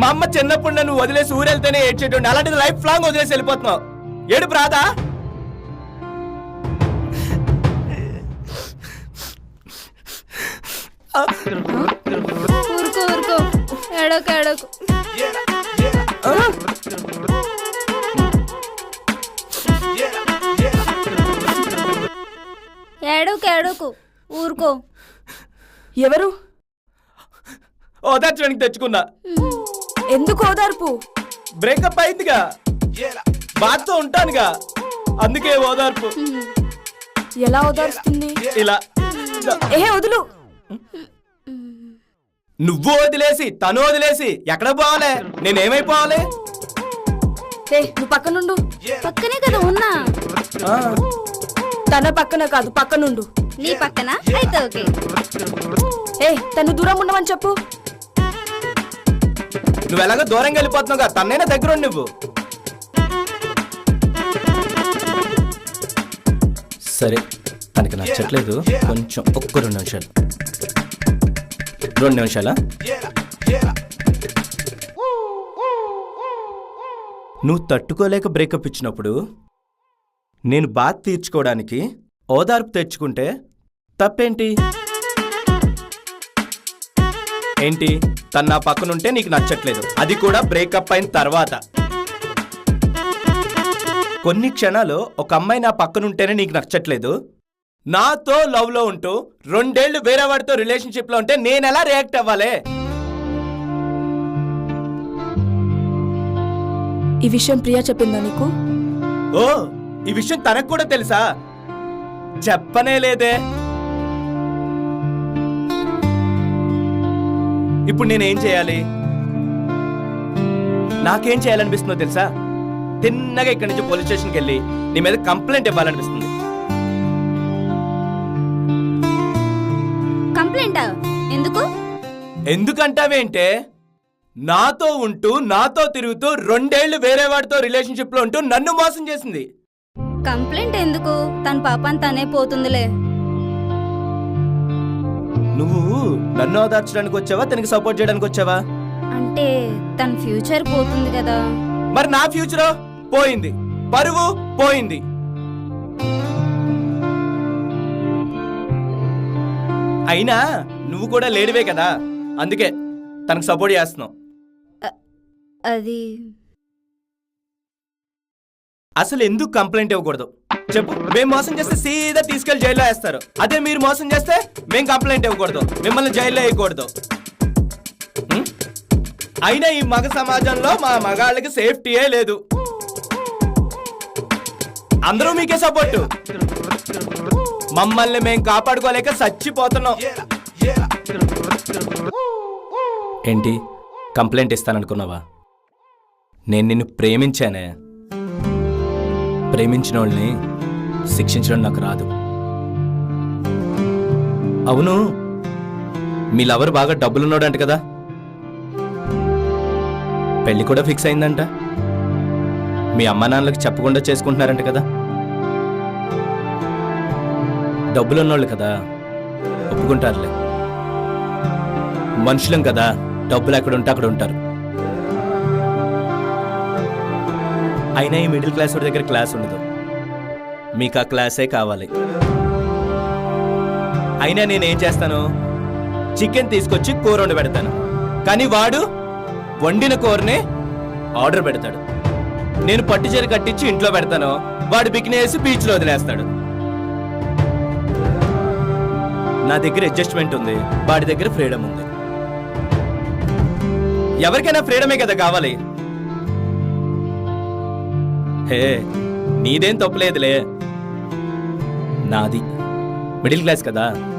మా అమ్మ చిన్నప్పుడు నన్ను వదిలేసి ఊరెళ్తేనే ఏడ్చేటండి అలాంటిది లైఫ్ లాంగ్ వదిలేసి వెళ్ళిపోతున్నావు. ఏడు ప్రాదా ఊరుకో ఊరుకో. ఏడోకు ఏడోకు. ఏడోకు ఏడోకు. ఊరుకో. ఎవరు? ఓదార్చడానికి తెచ్చుకున్నా. ఎందుకు ఓదార్పు? బ్రేకప్ అయిందిగా. బాధతో ఉంటానుగా. అందుకే ఓదార్పు. ఎలా ఓదార్స్తుంది? ఇలా. ఏ వదులు. నువ్వు వదిలేసి తను వదిలేసి ఎక్కడ పోవాలి? నేనేమైపోవాలి? ఏ నువ్వు పక్కనుండు. పక్కనే కదా ఉన్నా. తన పక్కన కాదు పక్కనుండు. నీ పక్కన? అయితే ఓకే. ఏ తను దూరం ఉండమని చెప్పు. నువ్వు ఎలాగో దూరంగా వెళ్ళిపోతున్నావు కదా తన్నైనా దగ్గర ఉండు నువ్వు? సరే తనకి నచ్చట్లేదు. కొంచెం ఒక్క రెండు నిమిషాలు. రెండు నిమిషాలా? నువ్వు తట్టుకోలేక బ్రేకప్ ఇచ్చినప్పుడు నేను బాధ తీర్చుకోవడానికి ఓదార్పు తెచ్చుకుంటే తప్పేంటి? ఏంటి? తన నా పక్కనుంటే నీకు నచ్చట్లేదు. అది కూడా బ్రేకప్ అయిన తర్వాత. కొన్ని క్షణాలు ఒక అమ్మాయి నా పక్కనుంటేనే నీకు నచ్చట్లేదు. నాతో లవ్లో ఉంటూ రెండేళ్ళు వేరే వాడితో రిలేషన్షిప్లో ఉంటే నేను ఎలా రియాక్ట్ అవ్వాలి? ఈ విషయం ప్రియా చెప్పిందా నీకు? ఓ ఈ విషయం తనకు కూడా తెలుసా? చెప్పనే లేదే. ఇప్పుడు నేనేం చేయాలి? నాకేం చేయాలనిపిస్తుందో తెలుసా? తిన్నగా ఇక్కడి నుంచి పోలీస్ స్టేషన్కి వెళ్ళి నీ మీద కంప్లైంట్ ఇవ్వాలనిపిస్తుంది. కంప్లైంట్? ఎందుకు? ఎందుకంటావేంటే నాతో ఉంటూ నాతో తిరుగుతూ రెండేళ్ళు వేరే వాడితో రిలేషన్షిప్లో ఉంటూ నన్ను మోసం చేసింది. కంప్లైంట్ ఎందుకు? తన పాపని తనే పోతుందిలే. నువ్వు నన్ను ఓదార్చడానికి వచ్చావా? తనకి సపోర్ట్ చేయడానికి వచ్చావా? అంటే తన ఫ్యూచర్ పోతుంది కదా. మరి నా ఫ్యూచర్ పోయింది. పరువు పోయింది. అయినా నువ్వు కూడా లేడివే కదా. అందుకే తనకు సపోర్ట్ చేస్తున్నావు. అది అసలు ఎందుకు కంప్లైంట్ ఇవ్వకూడదు? చెప్పు. మేము మోసం చేస్తే సీదా తీసుకెళ్ళి జైల్లో వేస్తారు. అదే మీరు మోసం చేస్తే మేము కంప్లైంట్ ఇవ్వకూడదు. మిమ్మల్ని జైల్లో వేయకూడదు. ఉం? అయినా ఈ మగ సమాజంలో మా మగాళ్ళకి సేఫ్టీయే లేదు. అందరూ మీకే సపోర్టు. మమ్మల్ని మేము కాపాడుకోలేక చచ్చిపోతున్నాం. ఏంటి? కంప్లైంట్ ఇస్తాననుకున్నావా? నేను నిన్ను ప్రేమించానే. ప్రేమించిన వాళ్ళని శిక్షించడం నాకు రాదు. అవును మీ లవర్ బాగా డబ్బులున్నాడంట కదా? పెళ్ళి కూడా ఫిక్స్ అయిందంట. మీ అమ్మా నాన్నలకు చెప్పకుండా చేసుకుంటున్నారంట కదా? డబ్బులున్నోళ్ళు కదా ఒప్పుకుంటారులే. మనుషులం కదా డబ్బులు ఎక్కడ ఉంటే అక్కడ ఉంటారు. అయినా ఈ మిడిల్ క్లాస్ వాడి దగ్గర క్లాస్ ఉండదు. మీకు ఆ క్లాసే కావాలి. అయినా నేనేం చేస్తాను? చికెన్ తీసుకొచ్చి కూర వండి పెడతాను. కానీ వాడు వండిన కూరనే ఆర్డర్ పెడతాడు. నేను పట్టు చీర కట్టించి ఇంట్లో పెడతాను. వాడు బికిని వేసి బీచ్లో వదిలేస్తాడు. నా దగ్గర అడ్జస్ట్మెంట్ ఉంది. వాడి దగ్గర ఫ్రీడమ్ ఉంది. ఎవరికైనా ఫ్రీడమే కదా కావాలి. హే నీదేం తప్పులేదులే. నాది. మిడిల్ క్లాస్ కదా?